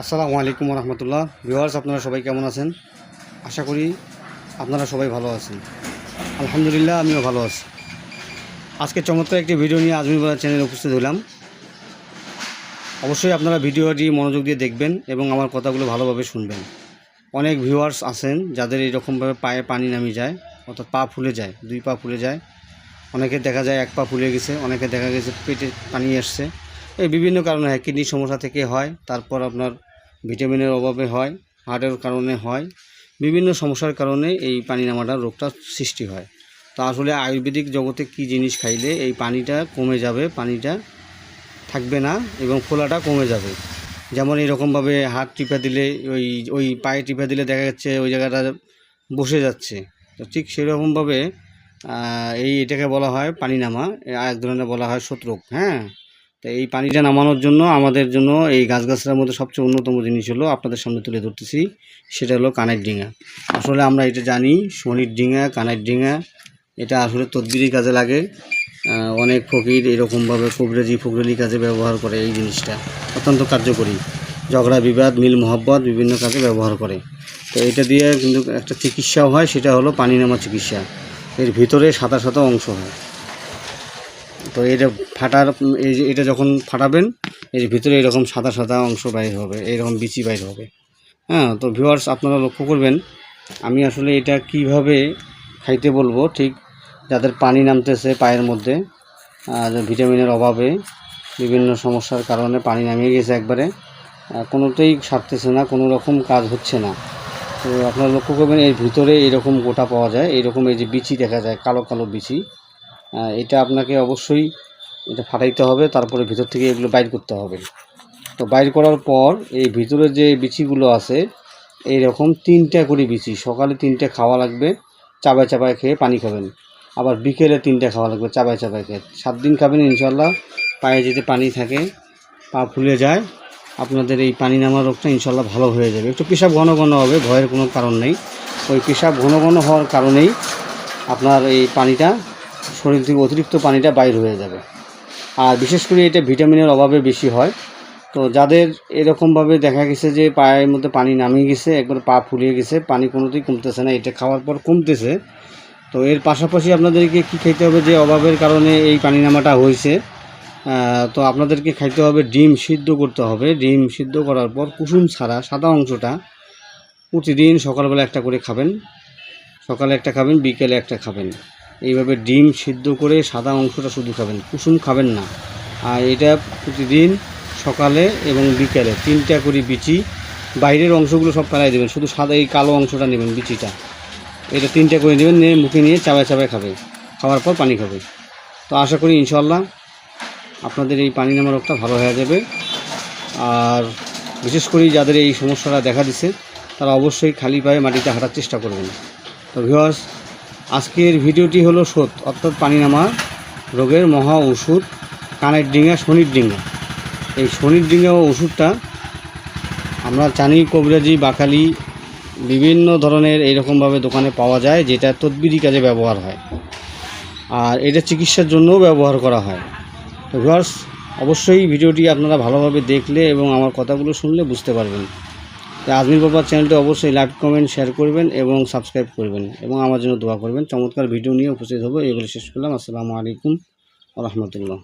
আসসালামু আলাইকুম রহমতুল্লাহ ভিউয়ার্স, আপনারা সবাই কেমন আছেন? আশা করি আপনারা সবাই ভালো আছেন। আলহামদুলিল্লাহ, আমিও ভালো আছি। আজকে চমৎকার একটি ভিডিও নিয়ে আজমির বাজার চ্যানেলে উপস্থিত হলাম। অবশ্যই আপনারা ভিডিওটি মনোযোগ দিয়ে দেখবেন এবং আমার কথাগুলো ভালোভাবে শুনবেন। অনেক ভিউয়ার্স আছেন যাদের এইরকমভাবে পায়ে পানি নামিয়ে যায়, অর্থাৎ পা ফুলে যায়, দুই পা ফুলে যায়। অনেকে দেখা যায় এক পা ফুলে গেছে অনেকে দেখা গেছে পেটে পানি আসছে। এই বিভিন্ন কারণে হয় কিডনির সমস্যা থেকে হয়, তারপর আপনার ভিটামিনের অভাবে হয়, হার্টের কারণে হয়, বিভিন্ন সমস্যার কারণে এই পানি নামাটার রোগটা সৃষ্টি হয়। তো আসলে আয়ুর্বেদিক জগতে কি জিনিস খাইলে এই পানিটা কমে যাবে, পানিটা থাকবে না এবং ফোলাটা কমে যাবে। যেমন এরকমভাবে হাত টিপা দিলে ওই ওই পায়ে টিপা দিলে দেখা যাচ্ছে ওই জায়গাটা বসে যাচ্ছে। তো ঠিক সেরকমভাবে এই এটাকে বলা হয় পানি নামা এক ধরনের বলা হয় শত্রুক হ্যাঁ? তো এই পানিটা নামানোর জন্য আমাদের জন্য এই গাছগাছড়ার মধ্যে সবচেয়ে অন্যতম জিনিস হলো আপনাদের সামনে তুলে ধরতেছি। সেটা হলো কানের ডিঙা। আসলে আমরা এটা জানি, শনির ডিঙা, কানের ডিঙা, এটা আসলে তদবিরি কাজে লাগে। অনেক ফকির এরকমভাবে কবরেজি ফকরেলি কাজে ব্যবহার করে এই জিনিসটা। অত্যন্ত কার্যকরী। ঝগড়া, বিবাদ, মিল, মহব্বত বিভিন্ন কাজে ব্যবহার করে। তো এটা দিয়ে কিন্তু একটা চিকিৎসাও হয়, সেটা হলো পানি নামা চিকিৎসা। এর ভিতরে সাদা সাদা অংশ হয়। তো এটা ফাটার, এই যে এটা যখন ফাটাবেন এর ভিতরে এরকম সাদা সাদা অংশ বাইর হবে, এরকম বিচি বাইর হবে। হ্যাঁ তো ভিউয়ার্স আপনারা লক্ষ্য করবেন, আমি আসলে এটা কীভাবে খাইতে বলব, ঠিক যাদের পানি নামতেছে পায়ের মধ্যে আর ভিটামিনের অভাবে, বিভিন্ন সমস্যার কারণে পানি নামিয়ে গেছে একবারে কোনোতেই সারতেছে না, কোনো রকম কাজ হচ্ছে না। তো আপনারা লক্ষ্য করবেন, এর ভিতরে এরকম গোটা পাওয়া যায়, এরকম এই যে বিচি দেখা যায়, কালো কালো বিচি। এটা আপনাকে অবশ্যই এটা ফাটাইতে হবে, তারপরে ভিতর থেকে এগুলো বাইর করতে হবে। তো বাইর করার পর এই ভিতরে যে বিচিগুলো আছে এই রকম তিনটা করে বিচি, সকালে তিনটে খাওয়া লাগবে, চাবায় চাবায় খেয়ে পানি খাবেন। আবার বিকেলে তিনটে খাওয়া লাগবে, চাবায় চাবায় খেয়ে। সাত দিন খাবেন ইনশাল্লাহ পায়ে যদি পানি থাকে, পা ফুলে যায়, আপনাদের এই পানি নামার রোগটা ইনশাল্লাহ ভালো হয়ে যাবে। একটু পেশাব ঘন ঘন হবে, ভয়ের কোনো কারণ নেই। ওই পেশাব ঘন ঘন হওয়ার কারণেই আপনার এই পানিটা শরীর থেকে অতিরিক্ত পানিটা বাইর হয়ে যাবে। আর বিশেষ করে এটা ভিটামিনের অভাবে বেশি হয়। তো যাদের এরকমভাবে দেখা গেছে যে পায়ের মধ্যে পানি নামিয়ে গেছে, একবার পা ফুলিয়ে গেছে, পানি কোনোতেই কমতেছে না, এটা খাওয়ার পর কমতেছে। তো এর পাশাপাশি আপনাদেরকে কি খেতে হবে যে অভাবের কারণে এই পানি নামাটা হয়েছে। তো আপনাদেরকে খাইতে হবে ডিম সিদ্ধ করতে হবে। ডিম সিদ্ধ করার পর কুসুম ছাড়া সাদা অংশটা প্রতিদিন সকালবেলা একটা করে খাবেন। সকালে একটা খাবেন, বিকেলে একটা খাবেন। এইভাবে ডিম সিদ্ধ করে সাদা অংশটা শুধু খাবেন, কুসুম খাবেন না। আর এটা প্রতিদিন সকালে এবং বিকেলে তিনটা করে বিচি, বাইরের অংশগুলো সব ফেলাই দেবেন, শুধু সাদা এই কালো অংশটা নেবেন বিচিটা। এটা তিনটা করে নেবেন, নিয়ে মুখে নিয়ে চাবায় চাবায় খাবে, খাওয়ার পর পানি খাবে। তো আশা করি ইনশাল্লাহ আপনাদের এই পানি নামা রোগটা ভালো হয়ে যাবে। আর বিশেষ করে যাদের এই সমস্যাটা দেখা দিছে, তারা অবশ্যই খালি পায়ে মাটিতে হাঁটার চেষ্টা করবেন। তো ভিওয়ার্স আজকের ভিডিওটি হলো সত অর্থাৎ পানি নামা রোগের মহা ওষুধ, কানের ডিঙা শনির ডিঙা এই শনির ডিঙা ও ওষুধটা আমরা জানি কবিরাজি, বাকালি বিভিন্ন ধরনের এইরকমভাবে দোকানে পাওয়া যায়, যেটা তদবিরি কাজে ব্যবহার হয়। আর এটা চিকিৎসার জন্যও ব্যবহার করা হয়। তো ভিউয়ার্স অবশ্যই ভিডিওটি আপনারা ভালোভাবে দেখলে এবং আমার কথাগুলো শুনলে বুঝতে পারবেন। আজমির বাবার চ্যানেলটি অবশ্যই লাইক, কমেন্ট শেয়ার করবেন এবং সাবস্ক্রাইব করবেন এবং আমার জন্য দোয়া করবেন। চমৎকার ভিডিও নিয়ে উপস্থিত হব। এগুলো শেষ করলাম। আসসালামু আলাইকুম রহমতুল্লাহ।